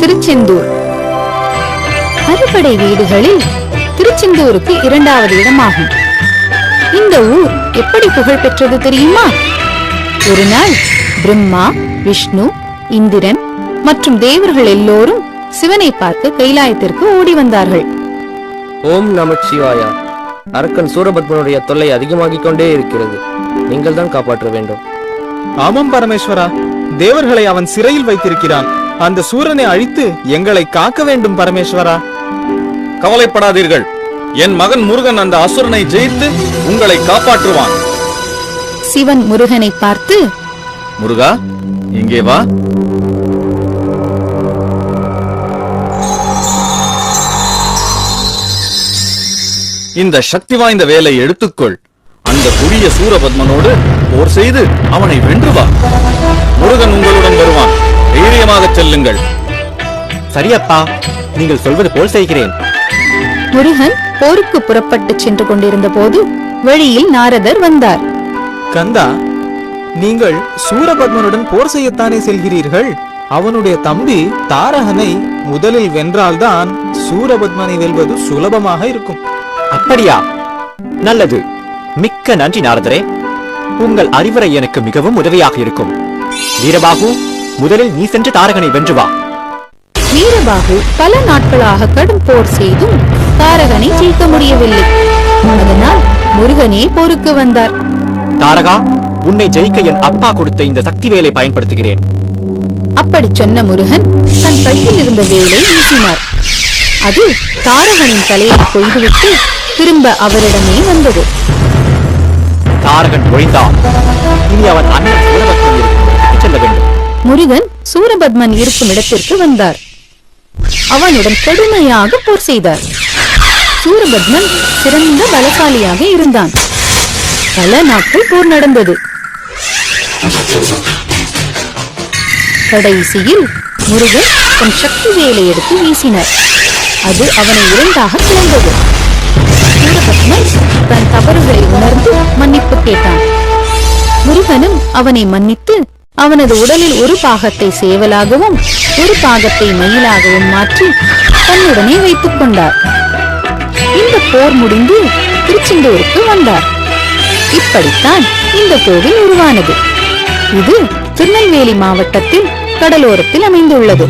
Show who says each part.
Speaker 1: திருச்செந்தூர். அறுபடை வீடுகளில் திருச்செந்தூருக்கு இரண்டாவது இடமாகும். இந்த ஊர் எப்படி புகழ் பெற்றது தெரியுமா? ஒரு நாள் பிரம்மா விஷ்ணு இந்திரன் மற்றும் தேவர்கள் எல்லோரும் சிவனை பார்க்க கைலாயத்திற்கு ஓடி வந்தார்கள்.
Speaker 2: ஓம் நமச்சிவாயா அரக்கன் சூரபத்மனுடைய தொல்லை அதிகமாகிக் கொண்டே இருக்கிறது. நீங்கள் தான் காப்பாற்ற வேண்டும்.
Speaker 3: ஆமாம் பரமேஸ்வரா. தேவர்களை அவன் சிறையில் வைத்திருக்கிறான். அந்த சூரனை அழித்து எங்களை காக்க வேண்டும் பரமேஸ்வரா.
Speaker 4: கவலைப்படாதீர்கள். என் மகன் முருகன் அந்த அசுரனை ஜெயித்து உங்களை காப்பாற்றுவான்.
Speaker 1: சிவன் முருகனை பார்த்து
Speaker 4: முருகா இங்கே வா. இந்த சக்தி வாய்ந்த வேலை எடுத்துக்கொள். அந்த கொடிய சூரபத்மனோடு போர் செய்து அவனை வென்று வா. முருகன் உங்களுடன் வருவான். தைரியமாக செல்லுங்கள்.
Speaker 5: சரியப்பா நீங்கள் சொல்வது போல் செய்கிறேன்.
Speaker 1: முருகன் போருக்கு புறப்பட்டு சென்று கொண்டிருந்த போது வழியில் நாரதர் வந்தார்.
Speaker 3: கந்தா நீங்கள் சூரபத்மனுடன் போர் செய்யத்தானே செல்கிறீர்கள்? அவனுடைய தம்பி தாரகனை முதலில் வென்றால்தான் சூரபத்மனை வெல்வது சுலபமாக இருக்கும்.
Speaker 5: அப்படியா? நல்லது. மிக்க நன்றி நாரதரே. உங்கள் அறிவுரை எனக்கு மிகவும் உதவியாக இருக்கும். வீரபாகு முதலில் நீ சென்று தாரகனை வென்று வா.
Speaker 1: வீரபாகு பல நாட்களாக கடும் போர் செய்தும் தாரகனை ஜெயிக்க முடியவில்லை. அதனால் முருகனே போருக்கு வந்தார்.
Speaker 5: தாரகா உன்னை ஜெயிக்க என் அப்பா கொடுத்த இந்த சக்தி வேலை பயன்படுத்துகிறேன்.
Speaker 1: அப்படி சொன்ன முருகன் தன் கையில் இருந்த வேலை வீசினார் அது தாரகனின் தலையை கொய்துவிட்டு திரும்ப அவரிடமே வந்தது.
Speaker 5: தாரகன் ஒழிந்தான். இனி அவன் அண்ணன்
Speaker 1: முருகன் சூரபத்மன் இருக்கும் இடத்திற்கு வந்தார். அவனுடன் கடுமையாக போர் செய்தார். சூரபத்மன் சிறந்த பலசாலியாக இருந்தான். பல நாட்கள் போர் நடந்தது. கடைசியில் முருகன் தன் சக்தி வேலை எடுத்து வீசினார். அது அவனை இரண்டாக பிளந்தது. சூரபத்மன் தன் தவறுகளை உணர்ந்து மன்னிப்பு கேட்டான். முருகனும் அவனை மன்னித்து அவனது உடலில் ஒரு பாகத்தை சேவலாகவும் ஒரு பாகத்தை மயிலாகவும் மாற்றி தன்னுடனே வைத்துக் கொண்டார். இந்த போர் முடிந்து திருச்செந்தூருக்கு வந்தார். இப்படித்தான் இந்த கோவில் உருவானது. இது திருநெல்வேலி மாவட்டத்தில் கடலோரத்தில் அமைந்துள்ளது.